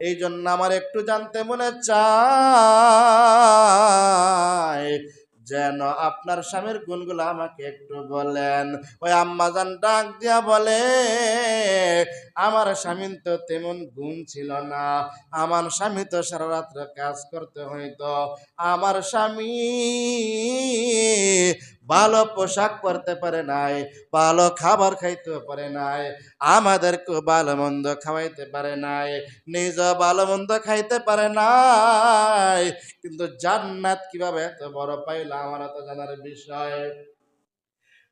এই জন্য আমার একটু জানতে মনে চায়, যেন আপনার স্বামীর গুণগুলো আমাকে একটু বলেন। ওই আম্মাজান ডাক দিয়া বলে, আমার স্বামীর তো তেমন গুণ ছিল না। আমার স্বামী তো সারা রাত্রে কাজ করতে হইতো। আমার স্বামী ভালো পোশাক পরতে পারে নাই, ভালো খাবার খাইতে পারে নাই আমাদেরকে ভালো মন্দ খাওয়াইতে পারে নাই নিজ ভালো মন্দ খাইতে পারে নাই। কিন্তু জান্নাত কীভাবে এত বড় পাইল আমার তো জানার বিষয়?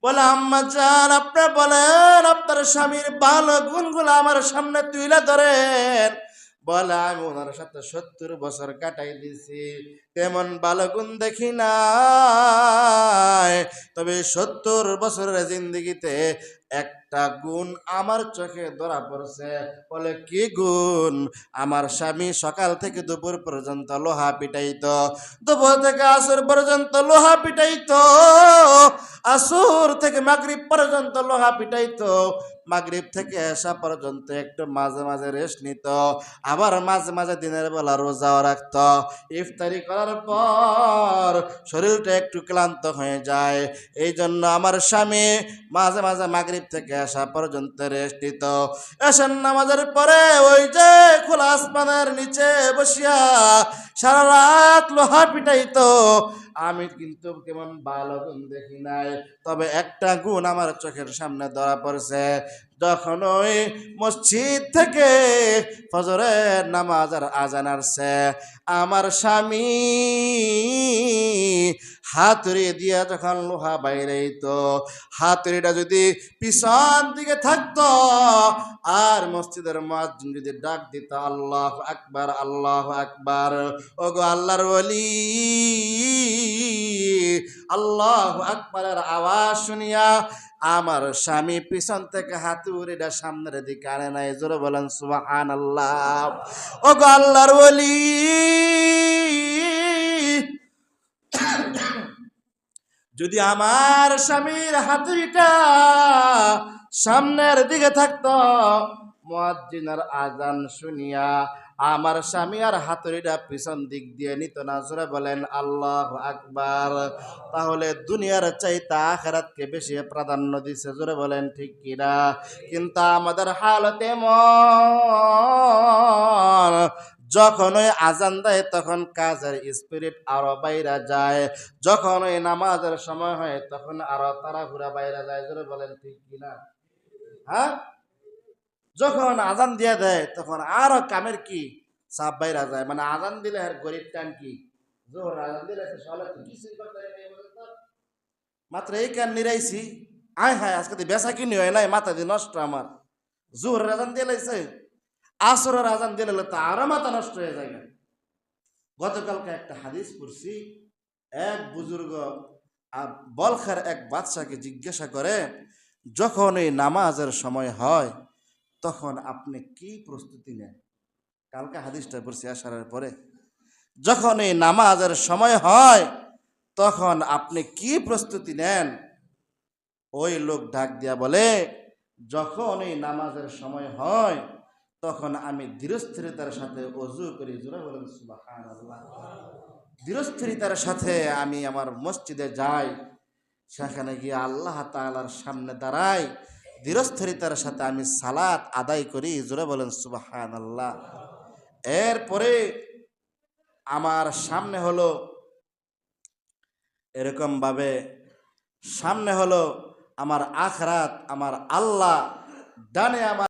বলে, আম্মা যান আপনি বলেন, আপনার স্বামীর ভালো গুণগুলো আমার সামনে তুলে ধরেন। বলে আমি ওনার সাথে সত্তর বছর কাটাই দিছি। তেমন ভালো গুণ দেখি নাই। তবে সত্তর বছরের জিন্দগিতে একটা গুণ আমার চোখে ধরা পড়ছে। বলে কি গুণ? আমার স্বামী সকাল থেকে দুপুর পর্যন্ত লোহা পিটাইতো। দুপুর থেকে আসর পর্যন্ত লোহা পিটাইতো। আসর থেকে মাগরিব পর্যন্ত লোহা পিটাইতো। মাগরিব থেকে এসা পর্যন্ত একটু মাঝে মাঝে রেস্ট নিত, আবার মাঝে মাঝে দিনের বেলা রোজাও রাখতো। ইফতারি করার পর শরীরটা একটু ক্লান্ত হয়ে যায় এই জন্য আমার স্বামী মাঝে মাঝে মাগরিব থেকে আসা পর্যন্ত রেস্ট নিত। এসেন নামাজের পরে ওই যে খোলা আসমানের নিচে বসিয়া সারা রাত লোহা পিটাইতো আমি কিন্তু কেমন ভালো গুণ দেখি নাই। তবে একটা গুণ আমার চোখের সামনে ধরা পড়ছে। যখন ওই মসজিদ থেকে ফজরের নামাজ আর আজান আসছে, আমার স্বামী হাতুড়ি দিয়া যখন লোহা বাইরে তো হাতুড়িটা যদি পিছন দিকে থাকতো আর মসজিদের মুয়াজ্জিন যদি ডাক দিত, আল্লাহ আকবার আল্লাহ আকবার। ওগো আল্লাহর ওলি আল্লাহ আকবারের আওয়াজ শুনিয়া আমার স্বামী পিছন থেকে হাতুড়িটা সামনের দিকে আনে নাই। জোরে বলেন সুবাহান আল্লাহ ওগো আল্লাহর ওলি। যদি আমার স্বামীর হাতুড়িটা সামনের দিকে থাকতো মুয়াজ্জিনের আজান শুনিয়া আমার স্বামী আর হাতুড়িটা পিছন দিক দিয়ে নিত না জোরে বলেন, আল্লাহ আকবার। তাহলে দুনিয়ার চাইতে আখেরাতকে বেশি প্রাধান্য দিছে, জোরে বলেন, ঠিক কিনা কিন্তু আমাদের হালতে মন যখন ওই আজান দেয়, তখন কাজের স্পিরিট আরও বাইরা যায়। যখন ওই নামাজের সময় হয়, তখন আরও তারা ঘুরা বাইরা যায়, জোরে বলেন, ঠিক কিনা হ্যাঁ? যখন আজান দিয়ে দেয়, তখন আরও কামের কি? সাপ বাইরা যায়। মানে আজান দিলে আর গরিব টান কি? জোহর আজান দিলে। মাত্র এই কান নিরাইছি। আয় হায়, আজকে বেচা কিনি হয় নাই, মাথা দিয়ে নষ্ট আমার। জোহরের আজান দিয়ে লাইছে। আসরের আজান দিলে তো আরও মাথা নষ্ট হয়ে যায়। গতকালকে একটা হাদিস পড়ছি। এক বুজুর্গ বলখার এক বাদশাকে জিজ্ঞাসা করে, যখন এই নামাজের সময় হয় তখন আপনি কি প্রস্তুতি নেন? কালকে হাদিসটা পড়ছি আসার পরে যখন এই নামাজের সময় হয়, তখন আপনি কি প্রস্তুতি নেন? ওই লোক ডাক দিয়া বলে, যখন এই নামাজের সময় হয়, তখন আমি ধীরস্থিরতার সাথে অজু করি। জোরে বলেন ধীরস্থিরতার সাথে আমি আমার মসজিদে যাই, সেখানে গিয়ে আল্লাহ তাআলার সামনে দাঁড়াই ধীরস্থিরতার সাথে আমি সালাত আদায় করি, জোরে বলেন সুবাহান আল্লাহ এরপরে আমার সামনে হলো এরকম ভাবে সামনে হলো আমার আখরাত, আমার আল্লাহ ডানে আমার